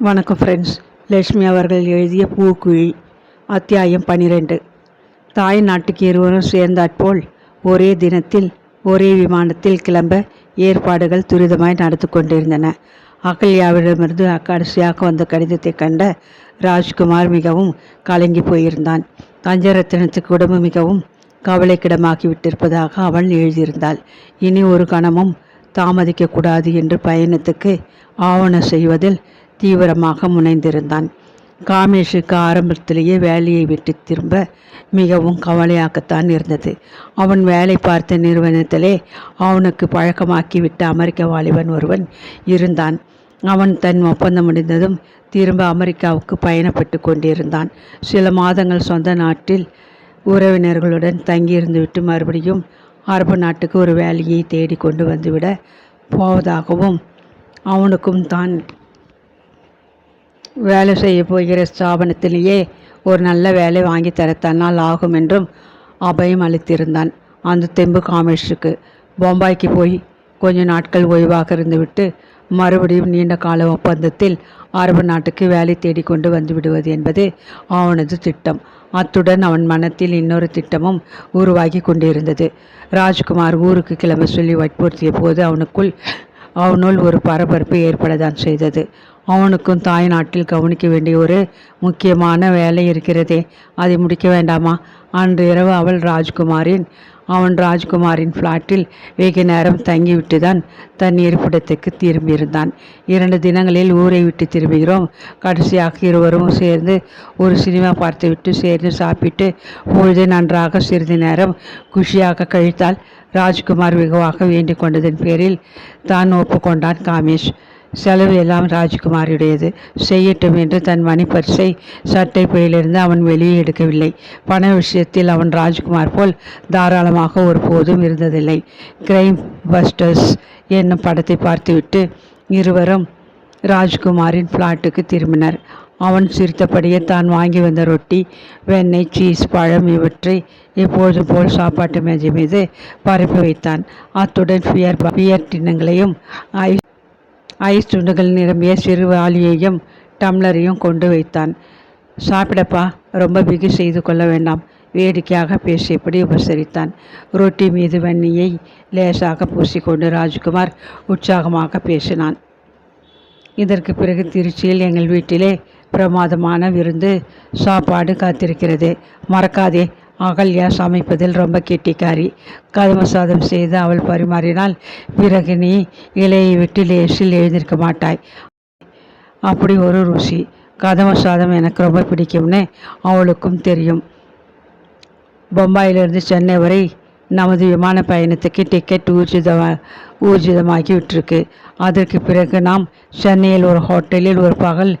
வணக்கம் ஃப்ரெண்ட்ஸ் லட்சுமி அவர்கள் எழுதிய பூக்குழி அத்தியாயம் பனிரெண்டு. தாய் நாட்டுக்கு இருவரும் சேர்ந்தாற்போல் ஒரே தினத்தில் ஒரே விமானத்தில் கிளம்ப ஏற்பாடுகள் துரிதமாய் நடந்து கொண்டிருந்தன. அகல்யாவிடமிருந்து அக்கடைசியாக வந்த கடிதத்தை கண்ட ராஜ்குமார் மிகவும் கலங்கி போயிருந்தான். தஞ்சரத்தினத்துக்கு உடம்பு மிகவும் கவலைக்கிடமாகிவிட்டிருப்பதாக அவள் எழுதியிருந்தாள். இனி ஒரு கணமும் தாமதிக்கக்கூடாது என்று பயணத்துக்கு ஆவணம் செய்வதில் தீவிரமாக முனைந்திருந்தான். காமேஷுக்கு ஆரம்பத்திலேயே வேலையை விட்டு திரும்ப மிகவும் கவலையாகத்தான் இருந்தது. அவன் வேலை பார்த்த நிறுவனத்திலே அவனுக்கு பழக்கமாக்கிவிட்ட அமெரிக்க வாலிபன் ஒருவன் இருந்தான். அவன் தன் ஒப்பந்தம் முடிந்ததும் திரும்ப அமெரிக்காவுக்கு பயணப்பட்டு கொண்டிருந்தான். சில மாதங்கள் சொந்த நாட்டில் உறவினர்களுடன் தங்கியிருந்துவிட்டு மறுபடியும் அரபு நாட்டுக்கு ஒரு வேலையை தேடி கொண்டு வந்துவிட போவதாகவும் அவனுக்கும் தான் வேலை செய்ய போகிற ஸ்தாபனத்திலேயே ஒரு நல்ல வேலை வாங்கி தர தன்னால் ஆகும் என்றும் அபயம் அளித்திருந்தான். அந்த தெம்பு காமேஷுக்கு பொம்பாய்க்கு போய் கொஞ்ச நாட்கள் ஓய்வாக இருந்துவிட்டு மறுபடியும் நீண்ட கால ஒப்பந்தத்தில் அரபு நாட்டுக்கு வேலை தேடிக்கொண்டு வந்து விடுவது என்பது அவனது திட்டம். அத்துடன் அவன் மனத்தில் இன்னொரு திட்டமும் உருவாகி கொண்டிருந்தது. ராஜ்குமார் ஊருக்கு கிளம்ப சொல்லி வற்புறுத்திய போது அவனுக்குள் அவனுள் ஒரு பரபரப்பு ஏற்படத்தான் செய்தது. அவனுக்கும் தாய் நாட்டில் கவனிக்க வேண்டிய ஒரு முக்கியமான வேலை இருக்கிறதே. அதை முடிக்க வேண்டாமா? அன்று இரவு அவள் ராஜ்குமாரின் அவன் ராஜ்குமாரின் ஃப்ளாட்டில் வெகு நேரம் தங்கிவிட்டு தான் தன் இருப்பிடத்துக்கு திரும்பியிருந்தான். இரண்டு தினங்களில் ஊரை விட்டு திரும்புகிறோம். கடைசியாக இருவரும் சேர்ந்து ஒரு சினிமா பார்த்துவிட்டு சேர்ந்து சாப்பிட்டு பொழுது நன்றாக சிறிது நேரம் குஷியாக கழித்தால் ராஜ்குமார் வெகுவாக வேண்டிக் கொண்டதன் பேரில் தான் ஒப்புக்கொண்டான் காமேஷ். செலவு எல்லாம் ராஜ்குமாரியுடையது. செய்யட்டும் என்று தன் மணிப்பரிசை சட்டை பையிலிருந்து அவன் வெளியே எடுக்கவில்லை. பண விஷயத்தில் அவன் ராஜ்குமார் போல் தாராளமாக ஒருபோதும் இருந்ததில்லை. கிரைம் பஸ்டர்ஸ் என்னும் படத்தை பார்த்துவிட்டு இருவரும் ராஜ்குமாரின் ஃப்ளாட்டுக்கு திரும்பினர். அவன் சிரித்தபடியே தான் வாங்கி வந்த ரொட்டி வெண்ணெய் சீஸ் பழம் இவற்றை எப்போதும் போல் சாப்பாட்டு மேஜை மீது பரப்பி வைத்தான். அத்துடன் பியர் பியர் டின்னங்களையும் ஐஸ் ஐஸ் துண்டுகள் நிரம்பிய சிறு வாளியையும் டம்ளரையும் கொண்டு வைத்தான். சாப்பிடப்பா ரொம்ப பிகு செய்து கொள்ள வேண்டாம் வேடிக்கையாக பேசியபடி உபசரித்தான். ரொட்டி மீது வன்னியை லேசாக பூசிக்கொண்டு ராஜ்குமார் உற்சாகமாக பேசினான். இதற்கு பிறகு திருச்சியில் எங்கள் வீட்டிலே பிரமாதமான விருந்து சாப்பாடு காத்திருக்கிறது. மறக்காதே அகல்யா சமைப்பதில் ரொம்ப கெட்டிக்காரி. கதம சாதம் செய்து அவள் பரிமாறினால் பிறகு நீ இலையை விட்டு லேசில் எழுந்திருக்க மாட்டாய். அப்படி ஒரு ருசி. கதம சாதம் எனக்கு ரொம்ப பிடிக்கும்னு அவளுக்கும் தெரியும். பொம்பாயிலிருந்து சென்னை வரை நமது விமான பயணத்துக்கு டிக்கெட் ஊர்ஜிதமா ஊர்ஜிதமாகி விட்டிருக்கு. அதற்கு பிறகு நாம் சென்னையில் ஒரு ஹோட்டலில் ஒரு பகல்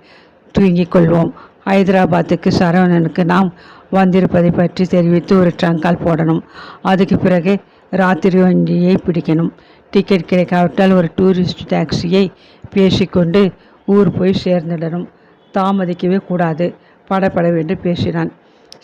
தூங்கிக் கொள்வோம். ஹைதராபாத்துக்கு சரவணனுக்கு நாம் வந்திருப்பதை பற்றி தெரிவித்து ஒரு ட்ரங்கால் போடணும். அதுக்கு பிறகு ராத்திரி வண்டியை பிடிக்கணும். டிக்கெட் கிடைக்காவிட்டால் ஒரு டூரிஸ்ட் டாக்ஸியை பேசிக்கொண்டு ஊர் போய் சேர்ந்துடணும். தாமதிக்கவே கூடாது. படப்படவென்று பேசினான்.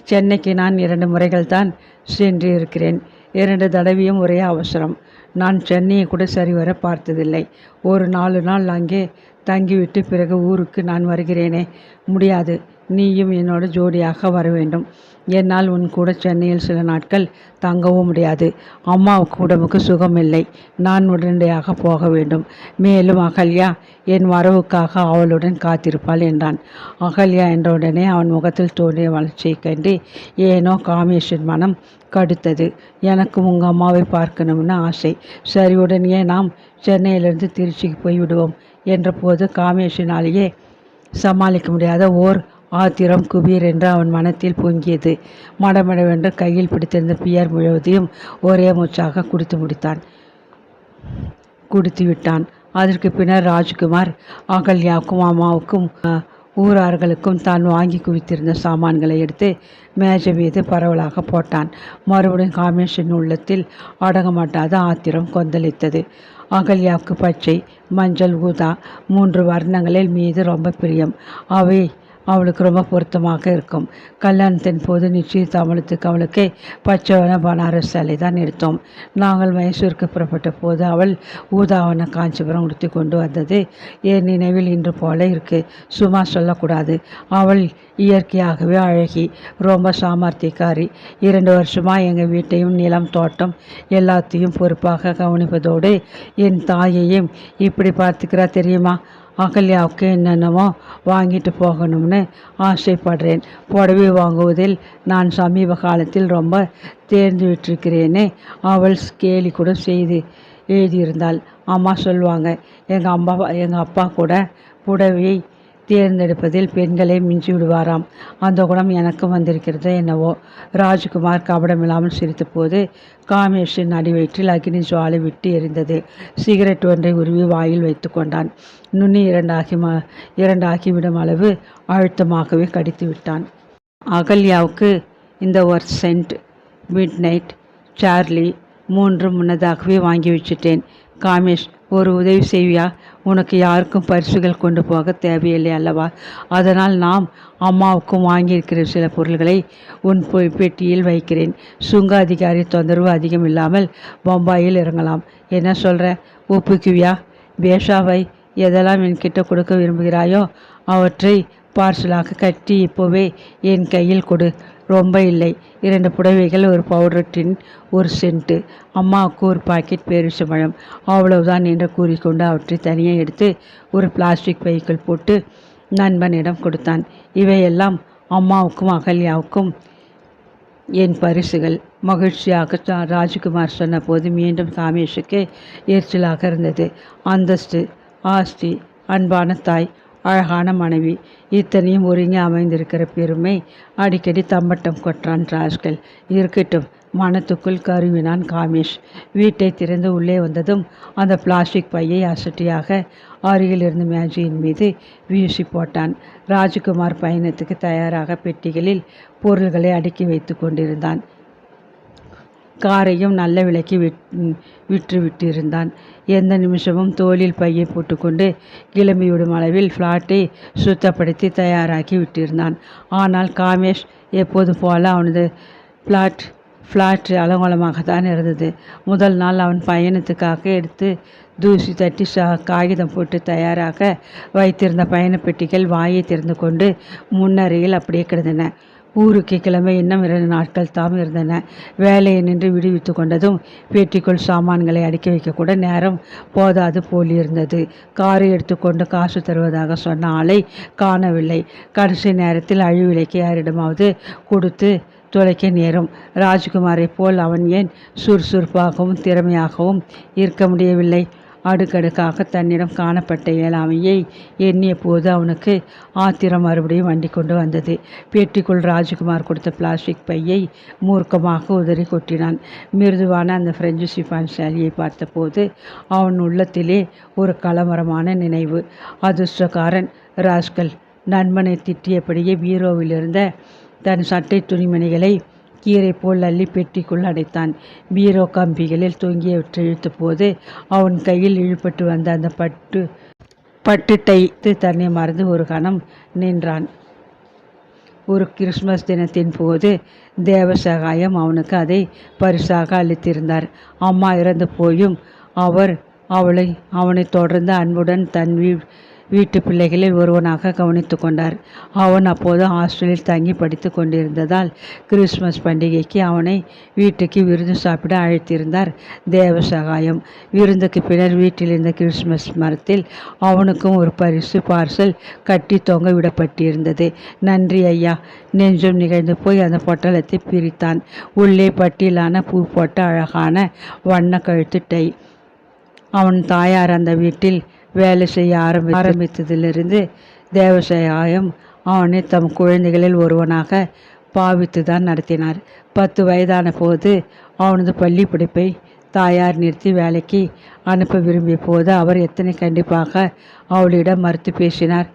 சென்னைக்கு நான் இரண்டு முறைகள் தான் சென்று இருக்கிறேன். இரண்டு தடவையும் ஒரே அவசரம். நான் சென்னையை கூட சரிவர பார்த்ததில்லை. ஒரு நாலு நாள் அங்கே தங்கிவிட்டு பிறகு ஊருக்கு நான் வருகிறேனே. முடியாது. நீயும் என்னோட ஜோடியாக வர வேண்டும். என்னால் உன் கூட சென்னையில் சில நாட்கள் தங்கவும் முடியாது. அம்மாவுக்கு உடம்புக்கு சுகமில்லை. நான் உடனடியாக போக வேண்டும். மேலும் அகல்யா என் வரவுக்காக அவளுடன் காத்திருப்பாள் என்றான். அகல்யா என்றவுடனே அவன் முகத்தில் தோன்றிய வளர்ச்சியை கண்டு ஏனோ காமேஷின் மனம் கடுத்தது. எனக்கும் உங்கள் அம்மாவை பார்க்கணும்னு ஆசை. சரி உடனே நாம் சென்னையிலிருந்து திருச்சிக்கு போய் விடுவோம் என்ற போது காமேஷினாலேயே சமாளிக்க முடியாத ஓர் ஆத்திரம் குபீர் என்று அவன் மனத்தில் பொங்கியது. மடமடவென்று கையில் பிடித்திருந்த பியர் முழுவதையும் ஒரே மூச்சாக குடித்து முடித்தான். குடித்து விட்டான். அதற்கு பின்னர் ராஜ்குமார் அகல்யாவுக்கும் அம்மாவுக்கும் ஊரார்களுக்கும் தான் வாங்கி குவித்திருந்த சாமான்களை எடுத்து மேஜை மீது பரவலாக போட்டான். மறுபடியும் காமேஷின் உள்ளத்தில் அடங்கமாட்டாத ஆத்திரம் கொந்தளித்தது. அகல்யாவுக்கு பச்சை மஞ்சள் ஊதா மூன்று வர்ணங்களில் மீது ரொம்ப பிரியம். அவை அவளுக்கு ரொம்ப பொருத்தமாக இருக்கும். கல்யாணத்தின் போது நிச்சயதாமலத்துக்கு அவளுக்கு பச்சவன பனாரஸ் சேலை தான் எடுத்தோம். நாங்கள் மைசூருக்கு புறப்பட்ட போது அவள் ஊதாவன காஞ்சிபுரம் உடுத்தி கொண்டு வந்தது. என் நினைவில் இன்று போல இருக்கு. சும்மா சொல்லக்கூடாது. அவள் இயற்கையாகவே அழகி ரொம்ப சாமர்த்தியக்காரி. இரண்டு வருஷமாக எங்கள் வீட்டையும் நிலம் தோட்டம் எல்லாத்தையும் பொறுப்பாக கவனிப்பதோடு என் தாயையும் இப்படி பார்த்துக்கிறா தெரியுமா? அகல்யாவுக்கு என்னென்னவோ வாங்கிட்டு போகணும்னு ஆசைப்படுறேன். புடவை வாங்குவதில் நான் சமீப காலத்தில் ரொம்ப தேர்ந்து விட்டிருக்கிறேன்னு அவள் கேலி கூட செய்து எழுதியிருந்தாள். அம்மா சொல்லுவாங்க எங்கள் அம்மா எங்கள் அப்பா கூட புடவையை தேர்ந்தெடுப்பதில் பெண்களை மிஞ்சி விடுவாராம் அந்த குணம் எனக்கும் வந்திருக்கிறது என்னவோ. ராஜ்குமார் கபடமில்லாமல் சிரித்தபோது காமேஷின் அடிவயிற்றில் அக்னி ஜுவாலை விட்டு எரிந்தது. சிகரெட் ஒன்றை உருவி வாயில் வைத்து கொண்டான். நுனி இரண்டாகி ம இரண்டாகிவிடும் அளவு அழுத்தமாகவே கடித்து விட்டான். அகல்யாவுக்கு இந்த ஒரு சென்ட் மிட் நைட் சார்லி மூன்று முன்னதாகவே வாங்கி வச்சுட்டேன். காமேஷ் ஒரு உதவி செய்வியா? உனக்கு யாருக்கும் பரிசுகள் கொண்டு போக தேவையில்லை அல்லவா? அதனால் நாம் அம்மாவுக்கும் வாங்கியிருக்கிற சில பொருள்களை உன் பொ- பெட்டியில் வைக்கிறேன். சுங்க அதிகாரி தொந்தரவு அதிகம் இல்லாமல் பம்பாயில் இறங்கலாம். என்ன சொல்கிற ஒப்புக்குவியா? பேஷாவை எதெல்லாம் என்கிட்ட கொடுக்க விரும்புகிறாயோ அவற்றை பார்சலாக கட்டி இப்போவே என் கையில் கொடு. ரொம்ப இல்லை. இரண்டு புடவைகள் ஒரு பவுடர் டின் ஒரு சென்ட்டு அம்மாவுக்கு ஒரு பாக்கெட் பேரிச்சம்பழம். அவ்வளவுதான் என்று கூறிக்கொண்டு அவற்றை தனியாக எடுத்து ஒரு பிளாஸ்டிக் பைக்குள் போட்டு நண்பனிடம் கொடுத்தான். இவையெல்லாம் அம்மாவுக்கும் அகல்யாவுக்கும் என் பரிசுகள். மகிழ்ச்சியாக ராஜ்குமார் சொன்னபோது மீண்டும் காமேஷுக்கு எரிச்சலாக இருந்தது. அந்தஸ்து ஆஸ்தி அன்பான தாய் அழகான மனைவி. இத்தனையும் ஒருங்கி அமைந்திருக்கிற பெருமை அடிக்கடி தம்பட்டம் கொற்றான் ராஜ்கள். இருக்கட்டும் மனத்துக்குள் கருவினான் காமேஷ். வீட்டை திறந்து உள்ளே வந்ததும் அந்த பிளாஸ்டிக் பையை அசட்டியாக அருகில் இருந்த மேஜையின் மீது வீசி போட்டான். ராஜ்குமார் பயணத்துக்கு தயாராக பெட்டிகளில் பொருள்களை அடுக்கி வைத்து கொண்டிருந்தான். காரையும் நல்ல விலைக்கு விட் விற்று விட்டிருந்தான். எந்த நிமிஷமும் தோளில் பையை போட்டுக்கொண்டு கிளம்பிவிடும் அளவில் ஃப்ளாட்டை சுத்தப்படுத்தி தயாராக்கி விட்டிருந்தான். ஆனால் காமேஷ் எப்போது போல அவனது ஃப்ளாட் ஃப்ளாட் அலங்கோலமாகத்தான் இருந்தது. முதல் நாள் அவன் பயணத்துக்காக எடுத்து தூசி தட்டி சா காகிதம் போட்டு தயாராக வைத்திருந்த பயணப்பெட்டிகள் வாயை திறந்து கொண்டு முன்னறையில் அப்படியே கிடந்தன. ஊருக்கு கிளம்ப இன்னும் இரண்டு நாட்கள் தாம் இருந்தன. வேலையை நின்று விடுவித்து கொண்டதும் பேட்டிக்குள் சாமான்களை அடுக்கி வைக்கக்கூட நேரம் போதாது போலிருந்தது. காரை எடுத்துக்கொண்டு காசு தருவதாக சொன்ன ஆளை காணவில்லை. கடைசி நேரத்தில் அழிவிலைக்கு யாரிடமாவது கொடுத்து தொலைக்க நேரும். ராஜ்குமாரை போல் அவன் ஏன் சுறுசுறுப்பாகவும் திறமையாகவும் இருக்க முடியவில்லை? அடுக்கடுக்காக தன்னிடம் காணப்பட்ட ஏழாமையை எண்ணிய போது அவனுக்கு ஆத்திரம் மறுபடியும் வண்டி கொண்டு வந்தது. பெட்டிக்குள் ராஜ்குமார் கொடுத்த பிளாஸ்டிக் பையை மூர்க்கமாக உதறி கொட்டினான். மிருதுவான அந்த பிரெஞ்சு சிஃபான் சேலியை பார்த்தபோது அவன் உள்ளத்திலே ஒரு கலவரமான நினைவு. அதிர்ஷ்டக்காரன் ராஸ்கல் நண்பனை திட்டியபடியே பீரோவில் இருந்த தன் சட்டை துணிமணிகளை கீரை போல் அள்ளி பெட்டிக்குள் அடைத்தான். பீரோ கம்பிகளில் தொங்கியவற்றை இழுத்தபோது அவன் கையில் இழுபட்டு வந்த அந்த பட்டு பட்டு டைத்து தன்னை மறந்து ஒரு கணம் நின்றான். ஒரு கிறிஸ்மஸ் தினத்தின் போது தேவசகாயம் அவனுக்கு அதை பரிசாக அளித்திருந்தார். அம்மா இறந்து போயும் அவர் அவளை அவனை தொடர்ந்து அன்புடன் தன் வீ வீட்டு பிள்ளைகளில் ஒருவனாக கவனித்து கொண்டார். அவன் அப்போது ஹாஸ்டலில் தங்கி படித்து கொண்டிருந்ததால் கிறிஸ்மஸ் பண்டிகைக்கு அவனை வீட்டுக்கு விருந்து சாப்பிட அழைத்திருந்தார். தேவ சகாயம். விருந்துக்கு பின்னர் வீட்டில் இருந்த கிறிஸ்மஸ் மரத்தில் அவனுக்கும் ஒரு பரிசு பார்சல் கட்டி தொங்க விடப்பட்டிருந்தது. நன்றி ஐயா. நெஞ்சும் நிகழ்ந்து போய் அந்த பொட்டலத்தை பிரித்தான். உள்ளே பட்டியலான பூ போட்ட அழகான வண்ண கழுத்து டை அவன் தாயார் அந்த வீட்டில் வேலை செய்ய ஆரம்பி ஆரம்பித்ததிலிருந்து தேவசகாயம் அவனை தம் குழந்தைகளில் ஒருவனாக பாவித்து தான் நடத்தினார். பத்து வயதான போது அவனது பள்ளி படிப்பை தாயார் நிறுத்தி வேலைக்கு அனுப்ப விரும்பிய போது அவர் எத்தனை கண்டிப்பாக அவளிடம் மறுத்து பேசினார்.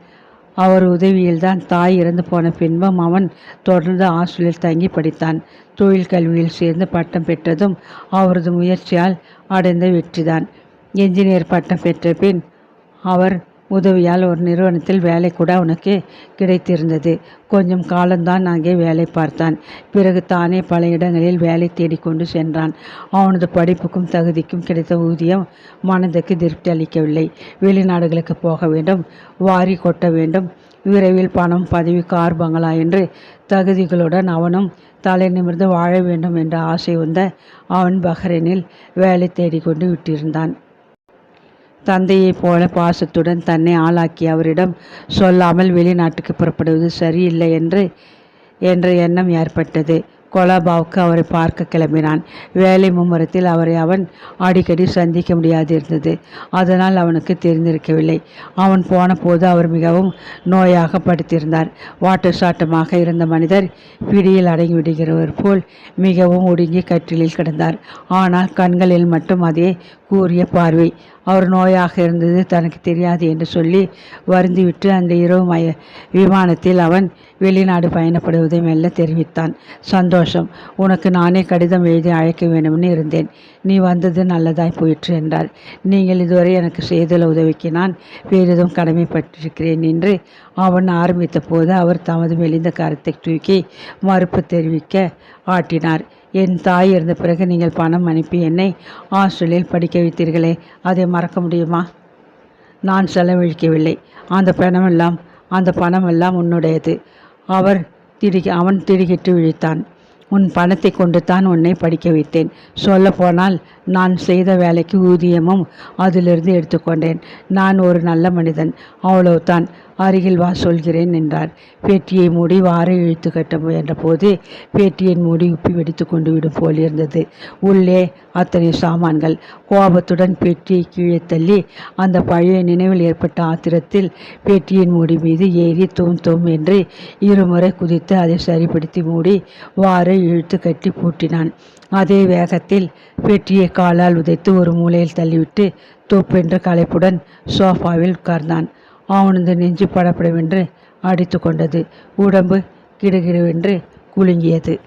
அவர் உதவியில்தான் தாய் இறந்து போன பின்பும் அவன் தொடர்ந்து ஹாஸ்டலில் தங்கி படித்தான். தொழில் கல்வியில் சேர்ந்து பட்டம் பெற்றதும் அவரது முயற்சியால் அடைந்த வெற்றிதான். என்ஜினியர் பட்டம் பெற்ற பின் அவர் உதவியால் ஒரு நிறுவனத்தில் வேலை கூட அவனுக்கு கிடைத்திருந்தது. கொஞ்சம் காலம்தான் அங்கே வேலை பார்த்தான். பிறகு தானே பல இடங்களில் வேலை தேடிக்கொண்டு சென்றான். அவனது படிப்புக்கும் தகுதிக்கும் கிடைத்த ஊதியம் மனதுக்கு திருப்தி அளிக்கவில்லை. வெளிநாடுகளுக்கு போக வேண்டும் வாரி கொட்ட வேண்டும் விரைவில் பணம் பதவி கார் பங்களா என்று தகுதிகளுடன் அவனும் தலை நிமிர்ந்து வாழ வேண்டும் என்ற ஆசை வந்த அவன் பஹ்ரைனில் வேலை தேடிக்கொண்டு விட்டிருந்தான். தந்தையைப் போல பாசத்துடன் தன்னை ஆளாக்கி அவரிடம் சொல்லாமல் வெளிநாட்டுக்கு புறப்படுவது சரியில்லை என்று என்ற எண்ணம் ஏற்பட்டது. கொலாபாவுக்கு அவரை பார்க்க கிளம்பினான். வேலை மும்முரத்தில் அவரை அவன் அடிக்கடி சந்திக்க முடியாது இருந்தது அதனால் அவனுக்கு தெரிந்திருக்கவில்லை. அவன் போன போது அவர் மிகவும் நோயாக படுத்திருந்தார். வாட்டு சாட்டமாக இருந்த மனிதர் பிடியில் அடங்கி விடுகிறவர் போல் மிகவும் ஒடுங்கி கட்டிலில் கிடந்தார். ஆனால் கண்களில் மட்டும் அதே கூறிய பார்வை. அவர் நோயாக இருந்தது தனக்கு தெரியாது என்று சொல்லி வருந்திவிட்டு அந்த இரவு மய விமானத்தில் அவன் வெளிநாடு பயணப்படுவதை மெல்ல தெரிவித்தான். சந்தோஷம். உனக்கு நானே கடிதம் எழுதி அழைக்க வேண்டும்னு இருந்தேன். நீ வந்தது நல்லதாய் போயிற்று என்றார். நீங்கள் இதுவரை எனக்கு செய்துள்ள உதவிக்கு நான் பெரிதும் கடமைப்பட்டிருக்கிறேன் என்று அவன் ஆரம்பித்த போது அவர் தமது மெலிந்த கருத்தை தூக்கி மறுப்பு தெரிவிக்க ஆட்டினார். என் தாய் இருந்த பிறகு நீங்கள் பணம் அனுப்பி என்னை ஹாஸ்டலில் படிக்க வைத்தீர்களே அதை மறக்க முடியுமா? நான் செலவழிக்கவில்லை. அந்த பணமெல்லாம் அந்த பணமெல்லாம் உன்னுடையது. அவர் திடுகி அவன் திடுகிட்டு விழித்தான். உன் பணத்தை கொண்டு தான் உன்னை படிக்க வைத்தேன். சொல்லப்போனால் நான் செய்த வேலைக்கு ஊதியமும் அதிலிருந்து எடுத்துக்கொண்டேன். நான் ஒரு நல்ல மனிதன். அவ்வளவுதான். அருகில் வா சொல்கிறேன் என்றார். பேட்டியை மூடி வாரை இழுத்து கட்ட முயன்ற போது பேட்டியின் மூடி உப்பி வெடித்து கொண்டு விடும் போல் இருந்தது. உள்ளே அத்தனை சாமான்கள். கோபத்துடன் பெட்டியை கீழே தள்ளி அந்த பழைய நினைவில் ஏற்பட்ட ஆத்திரத்தில் பேட்டியின் மூடி மீது ஏறி தூம் தூம் என்று இருமுறை குதித்து அதை சரிப்படுத்தி மூடி வாரை இழுத்து கட்டி பூட்டினான். அதே வேகத்தில் பெட்டியை காலால் உதைத்து ஒரு மூலையில் தள்ளிவிட்டு தோப்பென்ற களைப்புடன் சோஃபாவில் உட்கார்ந்தான். அவனது நெஞ்சு படப்படவென்று அடித்து கொண்டது உடம்பு கிடுகிடுவென்று குலுங்கியது.